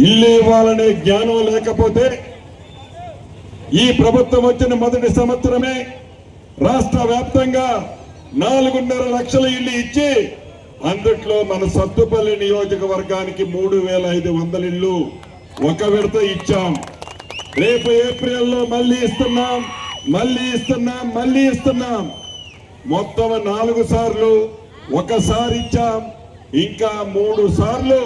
ఇల్లు ఇవ్వాలనే జ్ఞానం లేకపోతే ఈ ప్రభుత్వం వచ్చిన మొదటి సంవత్సరమే రాష్ట్ర వ్యాప్తంగా నాలుగున్నర లక్షల ఇల్లు ఇచ్చి అందుట్లో మన సత్తుపల్లి నియోజకవర్గానికి మూడు వేల ఐదు వందల ఇల్లు ఒక విడత ఇచ్చాం. రేపు ఏప్రిల్లో మళ్ళీ ఇస్తున్నాం మళ్ళీ ఇస్తున్నాం మళ్ళీ ఇస్తున్నాం. మొత్తం నాలుగు సార్లు ఒకసారి ఇచ్చాం ఇంకా మూడు సార్లు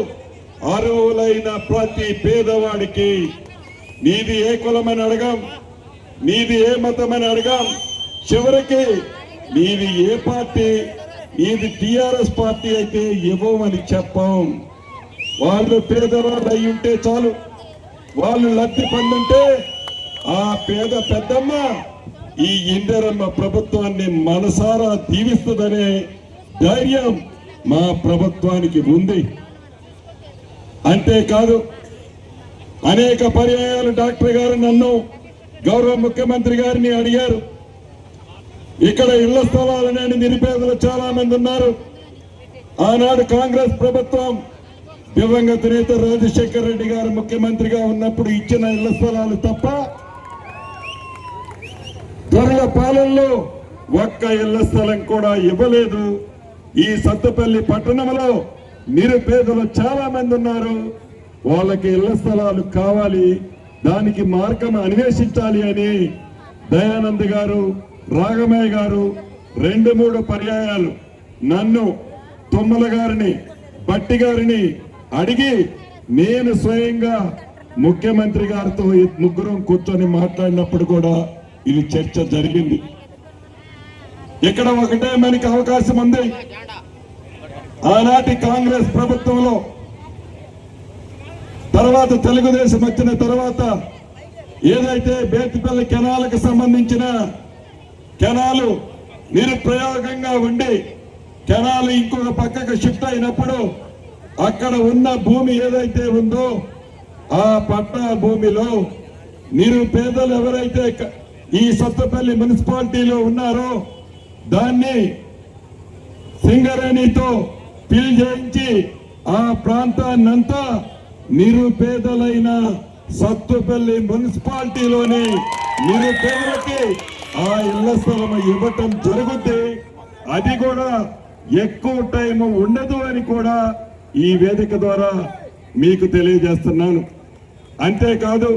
అర్హులైన ప్రతి పేదవాడికి నీది ఏ కులమని అడగాం? నీది ఏ మతమని అడగాం? చివరికి నీది ఏ పార్టీ? నీది టిఆర్ఎస్ పార్టీ అయితే ఇవ్వమని చెప్పాం. వాళ్ళు పేదవాళ్ళు అయి ఉంటే చాలు. వాళ్ళు లబ్ధి పొందుంటే ఆ పేద పెద్దమ్మ ఈ ఇందరమ్మ ప్రభుత్వాన్ని మనసారా దీవిస్తుందనే ధైర్యం మా ప్రభుత్వానికి ఉంది. అంతేకాదు అనేక పర్యాయాలు డాక్టర్ గారు నన్ను గౌరవ ముఖ్యమంత్రి గారిని అడిగారు. ఇక్కడ ఇళ్ళ స్థలాలనేది నిరుపేదలు చాలా మంది ఉన్నారు. ఆనాడు కాంగ్రెస్ ప్రభుత్వం దివంగత నేత రాజశేఖర రెడ్డి గారు ముఖ్యమంత్రిగా ఉన్నప్పుడు ఇచ్చిన ఇళ్ళ స్థలాలు తప్ప ధరల పాలనలో ఒక్క ఇళ్ళ స్థలం కూడా ఇవ్వలేదు. ఈ సత్తుపల్లి పట్టణంలో నిరుపేదలు చాలా మంది ఉన్నారు. వాళ్ళకి ఇళ్ళ స్థలాలు కావాలి. దానికి మార్గం అన్వేషించాలి అని దయానంద్ గారు రాగమయ్య గారు రెండు మూడు పర్యాయాలు నన్ను తుమ్మల గారిని బట్టి గారిని అడిగి నేను స్వయంగా ముఖ్యమంత్రి గారితో ముగ్గురం కూర్చొని మాట్లాడినప్పుడు కూడా ఇది చర్చ జరిగింది. ఇక్కడ ఒకటే మనకి అవకాశం ఉంది. ఆనాటి కాంగ్రెస్ ప్రభుత్వంలో తర్వాత తెలుగుదేశం వచ్చిన తర్వాత ఏదైతే బేతిపల్లి కెనాలకు సంబంధించిన కెనాలు నిరుప్రయోగంగా ఉండి కెనాలు ఇంకొక పక్కకు షిఫ్ట్ అయినప్పుడు అక్కడ ఉన్న భూమి ఏదైతే ఉందో ఆ పట్ట భూమిలో నిరుపేదలు ఎవరైతే ఈ సత్తపల్లి మున్సిపాలిటీలో ఉన్నారో దాన్ని సింగరేణితో పిల్ ఆ ప్రాంతాన్నంతా నిరుపేదలైన సత్తుపల్లి మున్సిపాలిటీలోని నిరుపేదలకి ఆ ఇళ్ళ స్థలం ఇవ్వటం జరుగుద్ది. అది కూడా ఎక్కువ టైం ఉండదు అని కూడా ఈ వేదిక ద్వారా మీకు తెలియజేస్తున్నాను. అంతేకాదు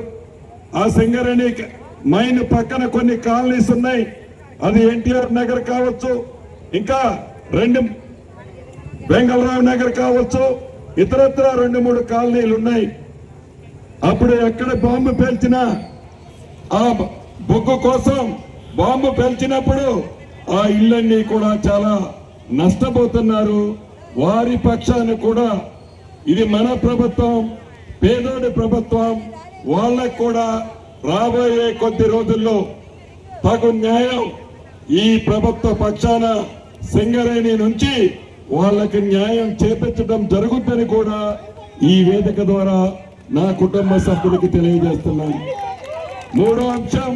ఆ సింగరేణి మైన్ పక్కన కొన్ని కాలనీస్ ఉన్నాయి. అది ఎన్టీఆర్ నగర్ కావచ్చు. ఇంకా రెండు వెంగళరావు నగర్ కావచ్చు ఇతరత్ర రెండు మూడు కాలనీలు ఉన్నాయి. అప్పుడు ఎక్కడ బాంబు పేల్చినా ఆ బొగ్గు కోసం బాంబు పేల్చినప్పుడు ఆ ఇళ్ళన్నీ కూడా చాలా నష్టపోతున్నారు. వారి పక్షాన్ని కూడా ఇది మన ప్రభుత్వం పేదోడి ప్రభుత్వం వాళ్ళకు కూడా రాబోయే కొద్ది రోజుల్లో తగు న్యాయం ఈ ప్రభుత్వ పక్షాన సింగరేణి నుంచి వాళ్ళకి న్యాయం చేపించడం జరుగుద్దని కూడా ఈ వేదిక ద్వారా నా కుటుంబ సభ్యులకి తెలియజేస్తున్నాను. మూడో అంశం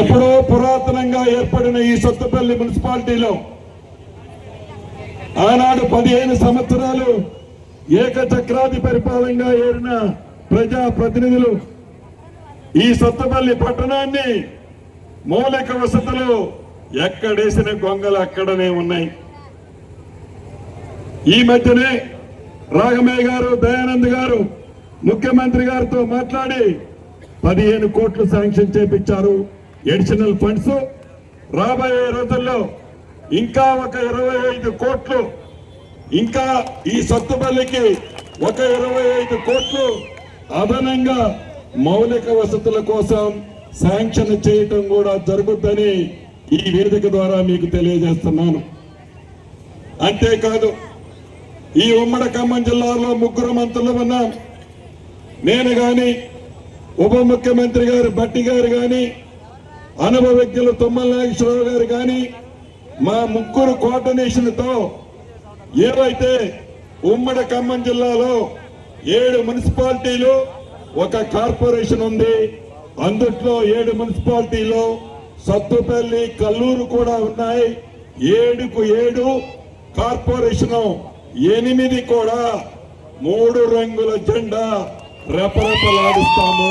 ఎప్పుడో పురాతనంగా ఏర్పడిన ఈ సొత్తపల్లి మున్సిపాలిటీలో ఆనాడు పదిహేను సంవత్సరాలు ఏకచక్రాది పరిపాలనగా ఏరిన ప్రజా ప్రతినిధులు ఈ సొత్తపల్లి పట్టణాన్ని మౌలిక వసతులు ఎక్కడేసిన గొంగలు అక్కడనే ఉన్నాయి. ఈ మధ్యనే రాఘమయ్య గారు దయానంద్ గారు ముఖ్యమంత్రి గారితో మాట్లాడి పదిహేను కోట్లు శాంక్షన్ చేపించారు. ఎడిషనల్ ఫండ్స్ రాబోయే రోజుల్లో ఇంకా ఒక ఇరవై ఐదు కోట్లు ఇంకా ఈ సత్తుపల్లికి ఒక ఇరవై ఐదు కోట్లు అదనంగా మౌలిక వసతుల కోసం శాంక్షన్ చేయటం కూడా జరుగుద్దని ఈ వేదిక ద్వారా మీకు తెలియజేస్తున్నాను. అంతేకాదు ఈ ఉమ్మడి ఖమ్మం జిల్లాలో ముగ్గురు మంత్రులు ఉన్నాం. నేను గాని ఉప ముఖ్యమంత్రి గారు భట్టి గారు గాని అనుభవజ్ఞులు తుమ్మల నాగేశ్వరరావు గారు గాని మా ముగ్గురు కోఆర్డినేషన్తో ఏవైతే ఉమ్మడి ఖమ్మం జిల్లాలో ఏడు మున్సిపాలిటీలు ఒక కార్పొరేషన్ ఉంది అందుట్లో ఏడు మున్సిపాలిటీలో సత్తుపల్లి కల్లూరు కూడా ఉన్నాయి. ఏడుకు ఏడు కార్పొరేషన్ ఎనిమిది కూడా. మూడు రంగుల జెండా రెపరెపలాడిస్తాము.